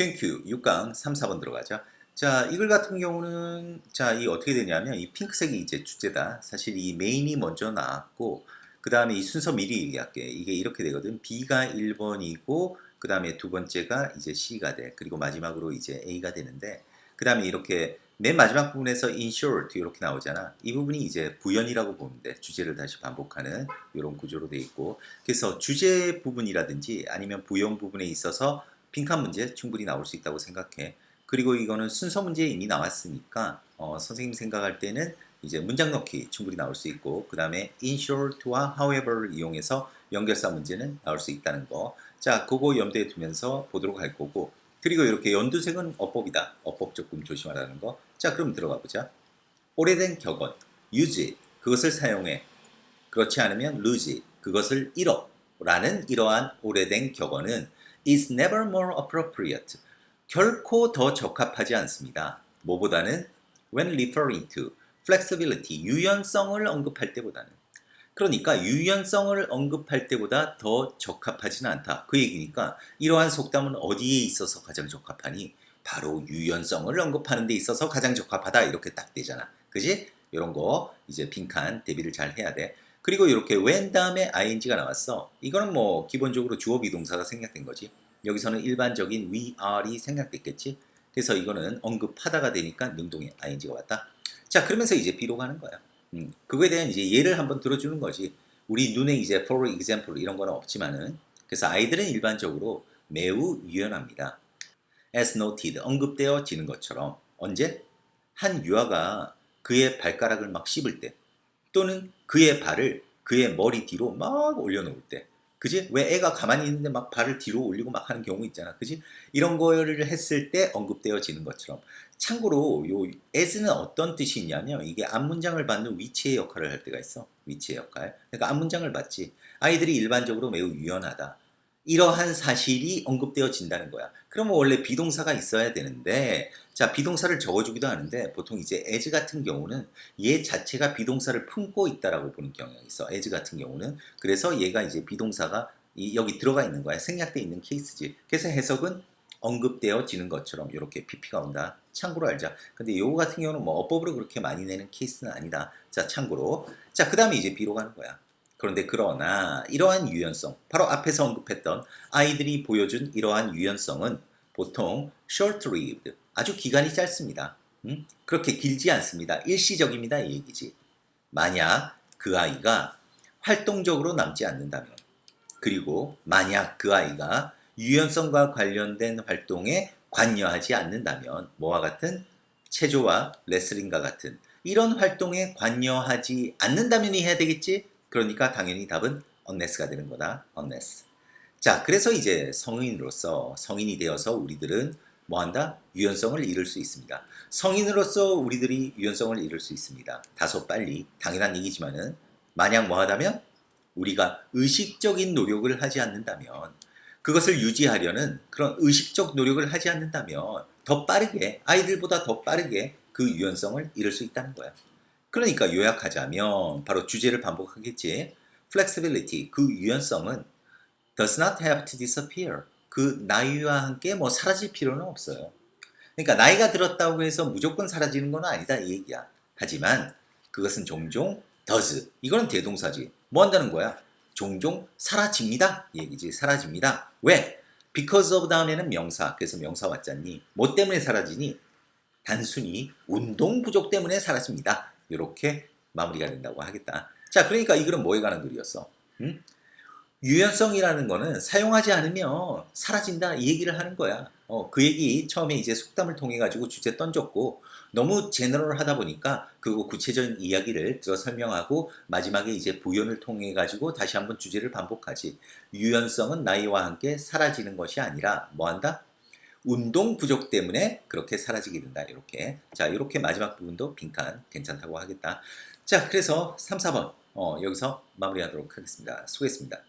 Q&Q 6강 3, 4번 들어가죠. 자, 이글 같은 경우는 자, 이 어떻게 되냐면 이 핑크색이 이제 주제다. 사실 이 메인이 먼저 나왔고 그 다음에 이 순서 미리 얘기할게. 이게 이렇게 되거든. B가 1번이고 그 다음에 두 번째가 이제 C가 돼. 그리고 마지막으로 이제 A가 되는데 그 다음에 이렇게 맨 마지막 부분에서 in short 이렇게 나오잖아. 이 부분이 이제 부연이라고 돼. 주제를 다시 반복하는 이런 구조로 돼 있고 그래서 주제 부분이라든지 아니면 부연 부분에 있어서 핑크한 문제 충분히 나올 수 있다고 생각해. 그리고 이거는 순서 문제에 이미 나왔으니까 어, 선생님 생각할 때는 이제 문장 넣기 충분히 나올 수 있고 그 다음에 in short와 however를 이용해서 연결사 문제는 나올 수 있다는 거. 자, 그거 염두에 두면서 보도록 할 거고 그리고 이렇게 연두색은 어법이다. 어법 조금 조심하라는 거. 자, 그럼 들어가 보자. 오래된 격언, use 그것을 사용해. 그렇지 않으면 lose 그것을 잃어. 라는 이러한 오래된 격언은 is never more appropriate. 결코 더 적합하지 않습니다. 뭐보다는 when referring to flexibility, 유연성을 언급할 때보다는. 그러니까 유연성을 언급할 때보다 더 적합하지는 않다. 그 얘기니까 이러한 속담은 어디에 있어서 가장 적합하니? 바로 유연성을 언급하는 데 있어서 가장 적합하다. 이렇게 딱 되잖아. 그지? 이런 거 이제 빈칸 대비를 잘 해야 돼. 그리고 이렇게 when 다음에 ing가 나왔어. 이거는 뭐 기본적으로 주어 비동사가 생략된 거지. 여기서는 일반적인 we are이 생략됐겠지. 그래서 이거는 언급하다가 되니까 능동의 ing가 왔다. 자, 그러면서 이제 B로 가는 거야. 음, 그거에 대한 이제 예를 한번 들어주는 거지. 우리 눈에 이제 for example 이런 거는 없지만은 그래서 아이들은 일반적으로 매우 유연합니다. as noted 언급되어지는 것처럼 언제 한 유아가 그의 발가락을 막 씹을 때 또는 그의 발을 그의 머리 뒤로 막 올려놓을 때 그지? 왜 애가 가만히 있는데 막 발을 뒤로 올리고 막 하는 경우 있잖아. 그지? 이런 거를 했을 때 언급되어지는 것처럼. 참고로 요 as는 어떤 뜻이 있냐면 이게 앞문장을 받는 위치의 역할을 할 때가 있어. 위치의 역할. 그러니까 앞문장을 받지. 아이들이 일반적으로 매우 유연하다. 이러한 사실이 언급되어진다는 거야. 그러면 원래 비동사가 있어야 되는데, 자, 비동사를 적어주기도 하는데, 보통 이제 as 같은 경우는 얘 자체가 비동사를 품고 있다라고 보는 경향이 있어. as 같은 경우는. 그래서 얘가 이제 비동사가 이- 여기 들어가 있는 거야. 생략돼 있는 케이스지. 그래서 해석은 언급되어지는 것처럼 이렇게 PP가 온다. 참고로 알자. 근데 요거 같은 경우는 뭐 어법으로 그렇게 많이 내는 케이스는 아니다. 자, 참고로. 자, 그 다음에 이제 B로 가는 거야. 그런데 그러나 이러한 유연성, 바로 앞에서 언급했던 아이들이 보여준 이러한 유연성은 보통 short-lived, 아주 기간이 짧습니다. 음? 그렇게 길지 않습니다. 일시적입니다. 이 얘기지. 만약 그 아이가 활동적으로 남지 않는다면, 그리고 만약 그 아이가 유연성과 관련된 활동에 관여하지 않는다면, 뭐와 같은 체조와 레슬링과 같은 이런 활동에 관여하지 않는다면이 해야 되겠지? 그러니까 당연히 답은 unless가 되는 거다. unless. 자, 그래서 이제 성인으로서 성인이 되어서 우리들은 뭐 한다? 유연성을 잃을 수 있습니다. 성인으로서 우리들이 유연성을 잃을 수 있습니다. 다소 빨리 당연한 얘기지만은 만약 뭐 하다면 우리가 의식적인 노력을 하지 않는다면 그것을 유지하려는 그런 의식적 노력을 하지 않는다면 더 빠르게 아이들보다 더 빠르게 그 유연성을 잃을 수 있다는 거야. 그러니까 요약하자면 바로 주제를 반복하겠지. flexibility 그 유연성은 does not have to disappear. 그 나이와 함께 뭐 사라질 필요는 없어요. 그러니까 나이가 들었다고 해서 무조건 사라지는 건 아니다 이 얘기야. 하지만 그것은 종종 does 이거는 대동사지. 뭐 한다는 거야? 종종 사라집니다. 이 얘기지. 사라집니다. 왜? because of 다음에는 명사. 그래서 명사 왔잖니. 뭐 때문에 사라지니? 단순히 운동 부족 때문에 사라집니다. 이렇게 마무리가 된다고 하겠다. 자, 그러니까 이 글은 뭐에 관한 글이었어? 응? 유연성이라는 거는 사용하지 않으면 사라진다 이 얘기를 하는 거야. 어, 그 얘기 처음에 이제 속담을 통해 가지고 주제 던졌고 너무 제너럴하다 보니까 그거 구체적인 이야기를 들어 설명하고 마지막에 이제 부연을 통해 가지고 다시 한번 주제를 반복하지. 유연성은 나이와 함께 사라지는 것이 아니라 뭐 한다? 운동 부족 때문에 그렇게 사라지게 된다. 이렇게. 자, 이렇게 마지막 부분도 빈칸 괜찮다고 하겠다. 자, 그래서 3, 4번 어, 여기서 마무리하도록 하겠습니다. 수고했습니다.